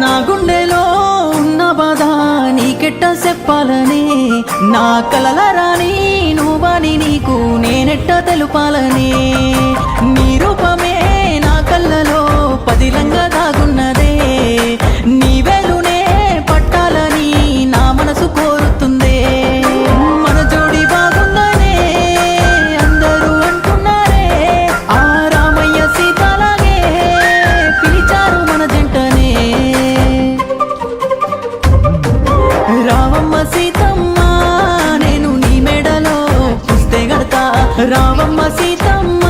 నా గుండెలో ఉన్న బాధ నీకెట్ట చెప్పాలనే నా కలల రాని నువ్వని నీకు నేనెట్ట తెలుపాలనే. రావమ్మ సీతమ్మ నేను నీ మెడలో పుస్తే గడతా. రావమ్మ సీతమ్మ